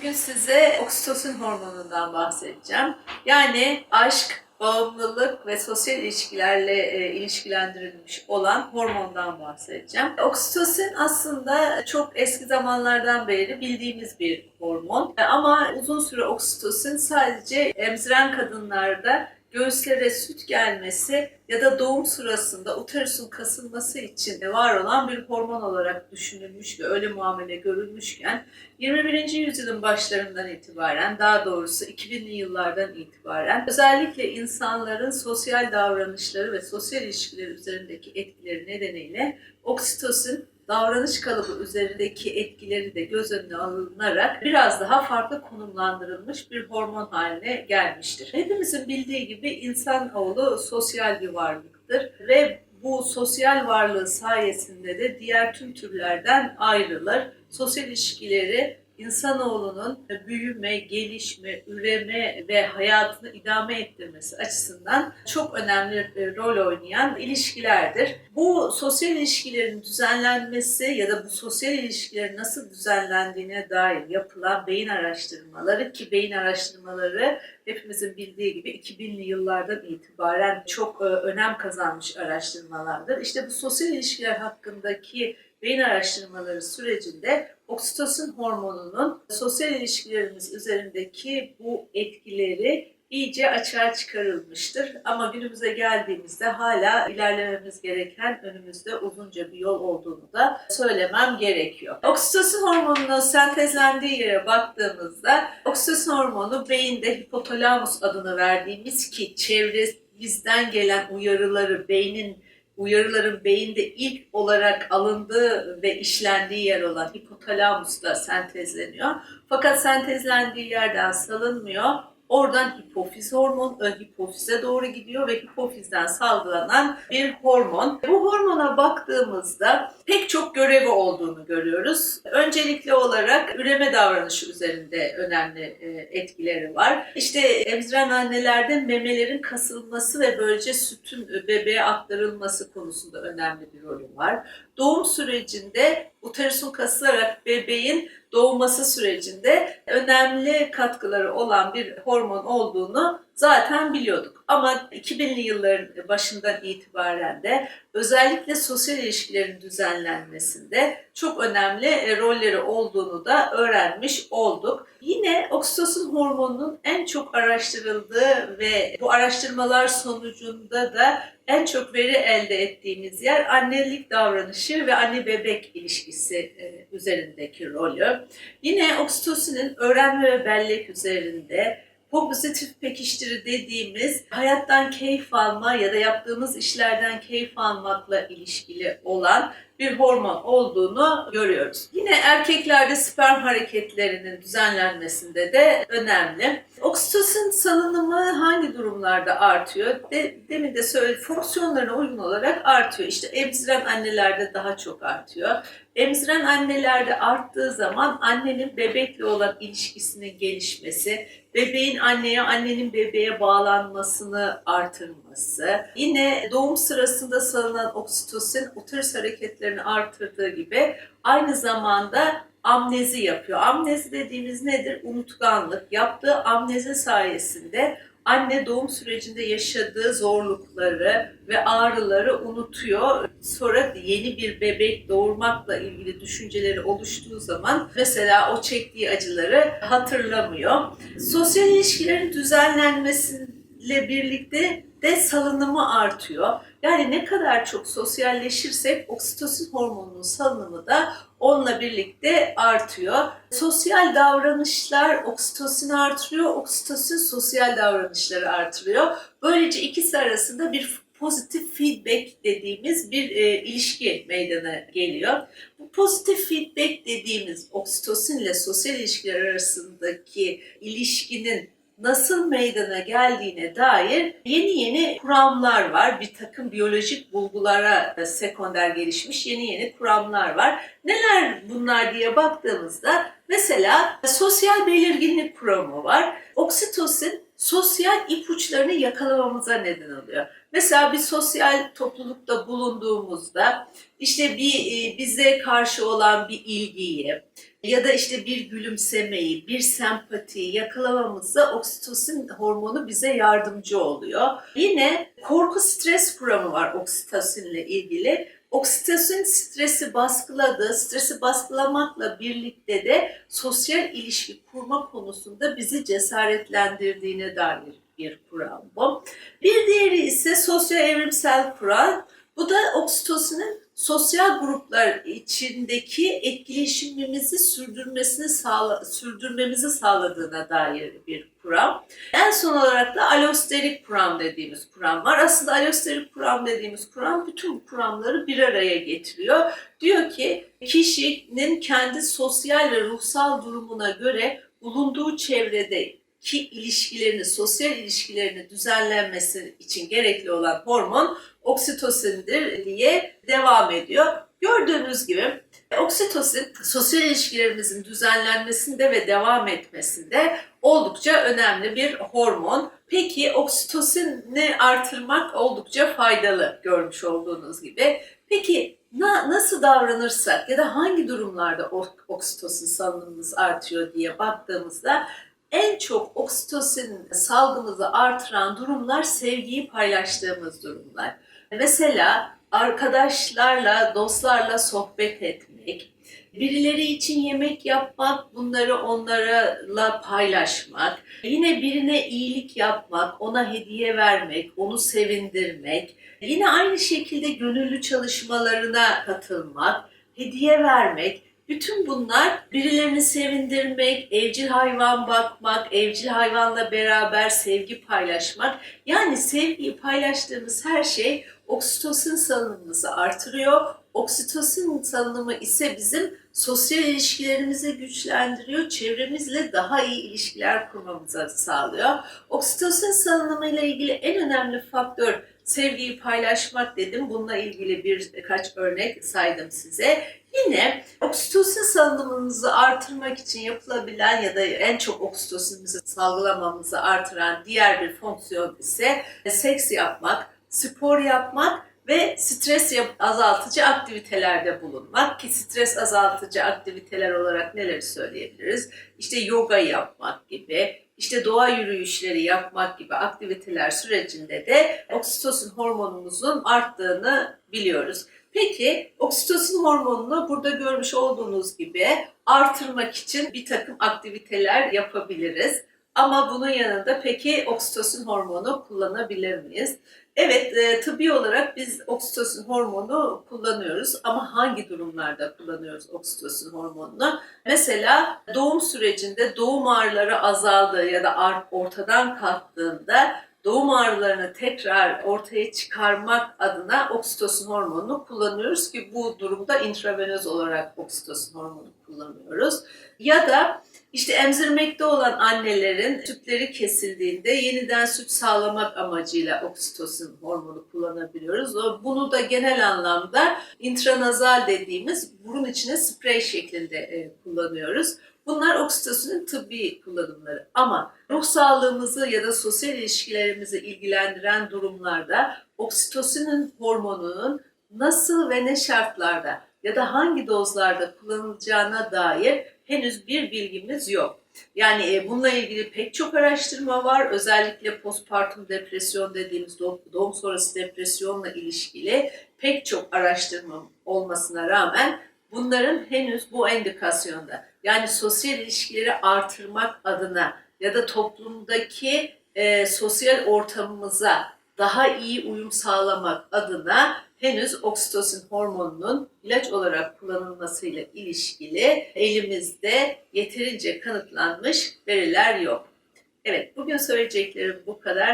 Bugün size oksitosin hormonundan bahsedeceğim. Yani aşk, bağımlılık ve sosyal ilişkilerle e, ilişkilendirilmiş olan hormondan bahsedeceğim. Oksitosin aslında çok eski zamanlardan beri bildiğimiz bir hormon. E, Ama uzun süre oksitosin sadece emziren kadınlarda göğüslere süt gelmesi ya da doğum sırasında uterusun kasılması için var olan bir hormon olarak düşünülmüş ve öyle muamele görülmüşken 21. yüzyılın başlarından itibaren daha doğrusu 2000'li yıllardan itibaren özellikle insanların sosyal davranışları ve sosyal ilişkileri üzerindeki etkileri nedeniyle oksitosin davranış kalıbı üzerindeki etkileri de göz önüne alınarak biraz daha farklı konumlandırılmış bir hormon haline gelmiştir. Hepimizin bildiği gibi insanoğlu sosyal bir varlıktır ve bu sosyal varlığı sayesinde de diğer tüm türlerden ayrılır. Sosyal ilişkileri insanoğlunun büyüme, gelişme, üreme ve hayatını idame ettirmesi açısından çok önemli e, rol oynayan ilişkilerdir. Bu sosyal ilişkilerin düzenlenmesi ya da bu sosyal ilişkilerin nasıl düzenlendiğine dair yapılan beyin araştırmaları ki beyin araştırmaları hepimizin bildiği gibi 2000'li yıllardan itibaren çok e, önem kazanmış araştırmalardır. İşte bu sosyal ilişkiler hakkındaki beyin araştırmaları sürecinde oksitosin hormonunun sosyal ilişkilerimiz üzerindeki bu etkileri iyice açığa çıkarılmıştır. Ama günümüze geldiğimizde hala ilerlememiz gereken önümüzde uzunca bir yol olduğunu da söylemem gerekiyor. Oksitosin hormonunun sentezlendiği yere baktığımızda oksitosin hormonu beyinde hipotalamus adını verdiğimiz ki çevre gelen uyarıları beynin uyarıların beyinde ilk olarak alındığı ve işlendiği yer olan hipotalamusta sentezleniyor. Fakat sentezlendiği yerden salınmıyor. Oradan hipofiz hormon hipofize doğru gidiyor ve hipofizden salgılanan bir hormon. Bu hormona baktığımızda pek çok görevi olduğunu görüyoruz. Öncelikli olarak üreme davranışı üzerinde önemli e, etkileri var. İşte emziren annelerde memelerin kasılması ve böylece sütün bebeğe aktarılması konusunda önemli bir rolü var. Doğum sürecinde uterusun kasılarak bebeğin doğması sürecinde önemli katkıları olan bir hormon olduğunu zaten biliyorduk. Ama 2000'li yılların başından itibaren de özellikle sosyal ilişkilerin düzenlenmesinde çok önemli e, rolleri olduğunu da öğrenmiş olduk. Yine oksitosin hormonunun en çok araştırıldığı ve bu araştırmalar sonucunda da en çok veri elde ettiğimiz yer annelik davranışı ve anne bebek ilişkisi e, üzerindeki rolü. Yine oksitosinin öğrenme ve bellek üzerinde pozitif pekiştiri dediğimiz hayattan keyif alma ya da yaptığımız işlerden keyif almakla ilişkili olan bir hormon olduğunu görüyoruz. Yine erkeklerde sperm hareketlerinin düzenlenmesinde de önemli. Oksitosin salınımı hangi durumlarda artıyor? De, demin de söyledim, fonksiyonlarına uygun olarak artıyor. İşte emziren annelerde daha çok artıyor. Emziren annelerde arttığı zaman annenin bebekle olan ilişkisinin gelişmesi, bebeğin anneye, annenin bebeğe bağlanmasını artırması, yine doğum sırasında salınan oksitosin uterus hareketlerini artırdığı gibi aynı zamanda amnezi yapıyor. Amnezi dediğimiz nedir? Unutkanlık. Yaptığı amnezi sayesinde anne doğum sürecinde yaşadığı zorlukları ve ağrıları unutuyor. Sonra yeni bir bebek doğurmakla ilgili düşünceleri oluştuğu zaman mesela o çektiği acıları hatırlamıyor. Sosyal ilişkilerin düzenlenmesiyle birlikte de salınımı artıyor. Yani ne kadar çok sosyalleşirsek oksitosin hormonunun salınımı da onunla birlikte artıyor. Sosyal davranışlar oksitosin artırıyor, oksitosin sosyal davranışları artırıyor. Böylece ikisi arasında bir pozitif feedback dediğimiz bir e, ilişki meydana geliyor. Bu pozitif feedback dediğimiz oksitosin ile sosyal ilişkiler arasındaki ilişkinin nasıl meydana geldiğine dair yeni yeni kuramlar var. Bir takım biyolojik bulgulara sekonder gelişmiş yeni yeni kuramlar var. Neler bunlar diye baktığımızda mesela sosyal belirginlik kuramı var. Oksitosin sosyal ipuçlarını yakalamamıza neden oluyor. Mesela bir sosyal toplulukta bulunduğumuzda işte bir e, bize karşı olan bir ilgiyi, ya da işte bir gülümsemeyi, bir sempatiyi yakalamamızda oksitosin hormonu bize yardımcı oluyor. Yine korku stres kuramı var oksitosinle ilgili. Oksitosin stresi baskıladı. Stresi baskılamakla birlikte de sosyal ilişki kurma konusunda bizi cesaretlendirdiğine dair bir kuram bu. Bir diğeri ise sosyal evrimsel kuram. Bu da oksitosinin sosyal gruplar içindeki etkileşimimizi sürdürmesini sağla, sürdürmemizi sağladığına dair bir kuram. En son olarak da alosterik kuram dediğimiz kuram var. Aslında alosterik kuram dediğimiz kuram bütün kuramları bir araya getiriyor. Diyor ki kişinin kendi sosyal ve ruhsal durumuna göre bulunduğu çevrede ki ilişkilerini, sosyal ilişkilerini düzenlenmesi için gerekli olan hormon oksitosindir diye devam ediyor. Gördüğünüz gibi oksitosin sosyal ilişkilerimizin düzenlenmesinde ve devam etmesinde oldukça önemli bir hormon. Peki oksitosini artırmak oldukça faydalı görmüş olduğunuz gibi. Peki na, nasıl davranırsak ya da hangi durumlarda ok- oksitosin salınımımız artıyor diye baktığımızda en çok oksitosin salgımızı artıran durumlar sevgiyi paylaştığımız durumlar. Mesela arkadaşlarla, dostlarla sohbet etmek, birileri için yemek yapmak, bunları onlarla paylaşmak, yine birine iyilik yapmak, ona hediye vermek, onu sevindirmek, yine aynı şekilde gönüllü çalışmalarına katılmak, hediye vermek, bütün bunlar birilerini sevindirmek, evcil hayvan bakmak, evcil hayvanla beraber sevgi paylaşmak. Yani sevgiyi paylaştığımız her şey oksitosin salınımımızı artırıyor. Oksitosin salınımı ise bizim sosyal ilişkilerimizi güçlendiriyor, çevremizle daha iyi ilişkiler kurmamıza sağlıyor. Oksitosin salınımı ile ilgili en önemli faktör sevgiyi paylaşmak dedim. Bununla ilgili birkaç örnek saydım size. Yine oksitosin salınımımızı artırmak için yapılabilen ya da en çok oksitosinimizi salgılamamızı artıran diğer bir fonksiyon ise seks yapmak, spor yapmak ve stres azaltıcı aktivitelerde bulunmak ki stres azaltıcı aktiviteler olarak neleri söyleyebiliriz? İşte yoga yapmak gibi, işte doğa yürüyüşleri yapmak gibi aktiviteler sürecinde de oksitosin hormonumuzun arttığını biliyoruz. Peki oksitosin hormonunu burada görmüş olduğunuz gibi artırmak için bir takım aktiviteler yapabiliriz. Ama bunun yanında peki oksitosin hormonu kullanabilir miyiz? Evet, e, tıbbi olarak biz oksitosin hormonu kullanıyoruz ama hangi durumlarda kullanıyoruz oksitosin hormonunu? Mesela doğum sürecinde doğum ağrıları azaldığı ya da ortadan kalktığında doğum ağrılarını tekrar ortaya çıkarmak adına oksitosin hormonunu kullanıyoruz ki bu durumda intravenöz olarak oksitosin hormonu kullanıyoruz. Ya da işte emzirmekte olan annelerin sütleri kesildiğinde yeniden süt sağlamak amacıyla oksitosin hormonu kullanabiliyoruz. Bunu da genel anlamda intranazal dediğimiz burun içine sprey şeklinde e, kullanıyoruz. Bunlar oksitosinin tıbbi kullanımları. Ama ruh sağlığımızı ya da sosyal ilişkilerimizi ilgilendiren durumlarda oksitosinin hormonunun nasıl ve ne şartlarda ya da hangi dozlarda kullanılacağına dair henüz bir bilgimiz yok. Yani e, bununla ilgili pek çok araştırma var. Özellikle postpartum depresyon dediğimiz doğum, sonrası depresyonla ilişkili pek çok araştırma olmasına rağmen bunların henüz bu endikasyonda yani sosyal ilişkileri artırmak adına ya da toplumdaki e, sosyal ortamımıza daha iyi uyum sağlamak adına henüz oksitosin hormonunun ilaç olarak kullanılmasıyla ilişkili elimizde yeterince kanıtlanmış veriler yok. Evet, bugün söyleyeceklerim bu kadar.